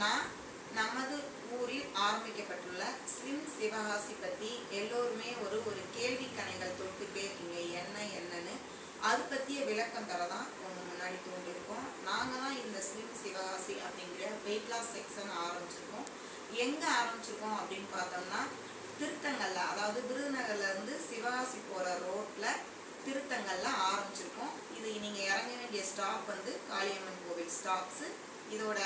நான் நமது ஊரில் ஆரம்பிக்கப்பட்டுள்ள ஸ்லிம் சிவகாசி பற்றி எல்லோருமே ஒரு ஒரு கேள்வி கணைகள் தொட்டுட்டே இருக்கீங்க என்ன என்னன்னு. அது பற்றிய விளக்கம் தர தான் உங்கள் முன்னாடி தோன்றியிருக்கோம் நாங்கள் தான் இந்த ஸ்லிம் சிவகாசி அப்படிங்கிற வெயிட் லாஸ் செக்ஷன் ஆரம்பிச்சிருக்கோம். எங்கே ஆரம்பிச்சிருக்கோம் அப்படின்னு பார்த்தோம்னா திருத்தங்கல்ல அதாவது விருதுநகர்ல இருந்து சிவகாசி போகிற ரோட்டில் திருத்தங்கல்ல ஆரம்பிச்சிருக்கோம். இது நீங்கள் இறங்க வேண்டிய ஸ்டாப் வந்து காளியம்மன் கோவில் ஸ்டாப்ஸு இதோட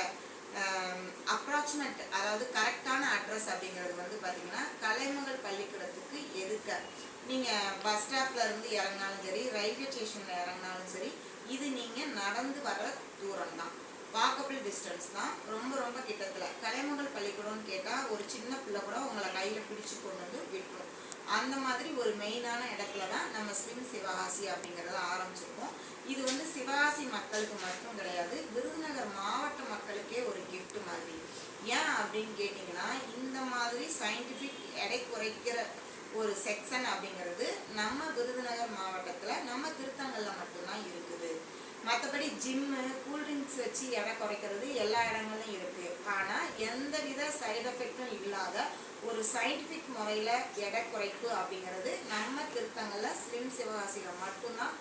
அப்ராக்சிமேட் அதாவது கரெக்டான அட்ரஸ் அப்படிங்கிறது வந்து பார்த்தீங்கன்னா கலைமகள் பள்ளிக்கூடத்துக்கு எதுக்க. நீங்கள் பஸ் ஸ்டாப்பில் இருந்து இறங்கினாலும் சரி ரயில்வே ஸ்டேஷனில் இறங்கினாலும் சரி இது நீங்கள் நடந்து வர தூரம் தான் வாக்கபிள் டிஸ்டன்ஸ் தான். ரொம்ப ரொம்ப கிட்டத்தில். கலைமகள் பள்ளிக்கூடம்னு கேட்டால் ஒரு சின்ன பிள்ளை கூட உங்களை கையில் பிடிச்சி கொண்டு வந்து விட்டுரும். அந்த மாதிரி ஒரு மெயினான இடத்துல தான் நம்ம ஸ்விம் சிவகாசி அப்படிங்கிறத ஆரம்பிச்சிருக்கோம். இது வந்து சிவகாசி மக்களுக்கு மட்டும் கிடையாது விருதுநகர் மாவட்ட மக்களுக்கே ஒரு gift மாதிரி ஏன் அப்படின்னு கேட்டிங்கன்னா இந்த மாதிரி சயின்டிஃபிக் எடை குறைக்கிற ஒரு செக்ஷன் அப்படிங்கிறது நம்ம விருதுநகர் மாவட்டத்தில் நம்ம திருத்தங்களில் மட்டும்தான் இருக்குது. மற்றபடி ஜிம்மு கூல்ட்ரிங்க்ஸ் வச்சு எடை குறைக்கிறது எல்லா இடங்களும் இருக்குது ஆனால் எந்த வித சைடு எஃபெக்டும் இல்லாத ஒரு சயின்டிஃபிக் முறையில் எடை குறைப்பு அப்படிங்கிறது நம்ம திருத்தங்களில் ஸ்லிம் சிவகாசியில் மட்டும்தான்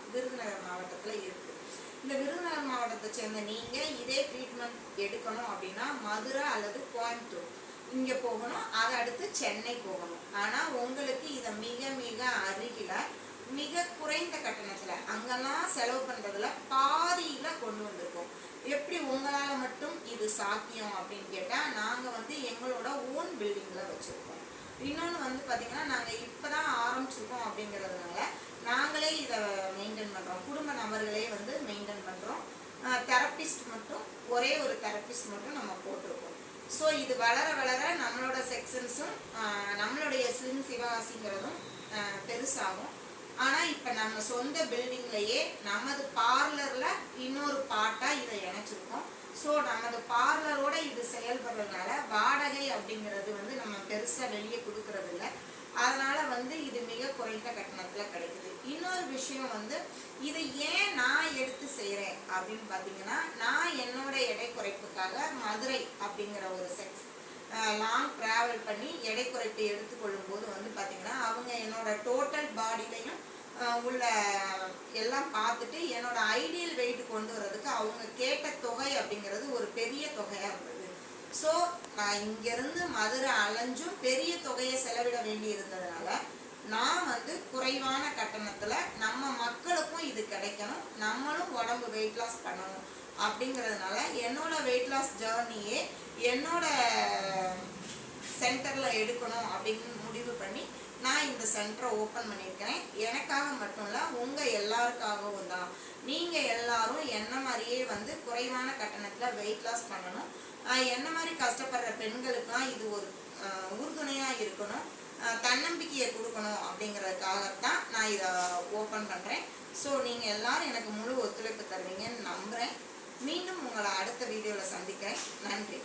இந்த விருதுநகர் மாவட்டத்தை சேர்ந்த நீங்கள் இதே ட்ரீட்மெண்ட் எடுக்கணும் அப்படின்னா மதுரை அல்லது கோயம்புத்தூர். இங்கே போகணும் அதை அடுத்து சென்னை போகணும். ஆனால் உங்களுக்கு இதை மிக மிக அருகில மிக குறைந்த கட்டணத்தில் அங்கெல்லாம் செலவு பண்ணுறதுல பாதியில் கொண்டு வந்திருக்கோம். எப்படி உங்களால் மட்டும் இது சாத்தியம் அப்படின்னு கேட்டால் நாங்கள் வந்து எங்களோட ஓன் பில்டிங்கில் வச்சுருக்கோம். இன்னொன்று வந்து பார்த்திங்கன்னா நாங்கள் இப்போ தான் ஆரம்பிச்சிருக்கோம் அப்படிங்கிறதுனால நாங்களே இதை மெயின்டைன் பண்ணுறோம் குடும்ப நபர்கள் வந்து மெயின்டைன் பண்ணுறோம் தெரப்பிஸ்ட் மட்டும் ஒரே ஒரு தெரப்பிஸ்ட் மட்டும் நம்ம போட்டிருக்கோம். ஸோ இது வளர வளர நம்மளோட செக்ஷன்ஸும் நம்மளுடைய ஸ்லிம் சிவகாசிங்கிறதும் பெருசாகும். ஆனால் இப்போ நம்ம சொந்த பில்டிங்லேயே நமது பார்லரில் இன்னொரு பாட்டாக இதை இணைச்சிருக்கோம். ஸோ நமது பார்லரோட இது செயல்படுறதுனால வாடகை அப்படிங்கிறது வந்து நம்ம பெருசாக வெளியே கொடுக்கறது அதனால் வந்து இது மிக குறைந்த கட்டணத்தில் கிடைக்குது. இன்னொரு விஷயம் வந்து இதை ஏன் நான் எடுத்து செய்கிறேன் அப்படின்னு பார்த்தீங்கன்னா நான் என்னோட எடை குறைப்புக்காக மதுரை அப்படிங்கிற ஒரு செக்ஸ் லாங் ட்ராவல் பண்ணி எடை குறைப்பை எடுத்துக்கொள்ளும் போது வந்து பார்த்தீங்கன்னா அவங்க என்னோட டோட்டல் பாடியிலையும் உள்ள எல்லாம் பார்த்துட்டு என்னோட ஐடியல் வெயிட் கொண்டு வர்றதுக்கு அவங்க கேட்ட தொகை அப்படிங்கிறது ஒரு பெரிய தொகையாக இருந்தது. ஸோ நான் இங்கேருந்து மதுரை அலைஞ்சும் பெரிய தொகையை செலவிட வேண்டி இருந்ததுனால நான் வந்து குறைவான கட்டணத்தில் நம்ம மக்களுக்கும் இது கிடைக்கணும் நம்மளும் உடம்பு வெயிட் லாஸ் பண்ணணும் அப்படிங்கிறதுனால என்னோட வெயிட் லாஸ் ஜேர்னியே என்னோட சென்டரில் எடுக்கணும் அப்படின்னு முடிவு பண்ணி நான் இந்த சென்டரை ஓப்பன் பண்ணியிருக்கிறேன். எனக்காக மட்டும் இல்லை உங்கள் எல்லாருக்காகவும் தான். நீங்கள் என்ன மாதிரியே வந்து குறைவான கட்டணத்தில் வெயிட் லாஸ் பண்ணணும். என்ன மாதிரி கஷ்டப்படுற பெண்களுக்கெல்லாம் இது ஒரு உறுதுணையாக இருக்கணும். தன்னம்பிக்கையை கொடுக்கணும் அப்படிங்கிறதுக்காகத்தான் நான் இதை ஓப்பன் பண்ணுறேன் ஸோ நீங்கள் எல்லாரும் எனக்கு முழு ஒத்துழைப்பு தருவீங்கன்னு நம்புகிறேன் மீண்டும் உங்களை அடுத்த வீடியோவில் சந்திக்கிறேன். நன்றி.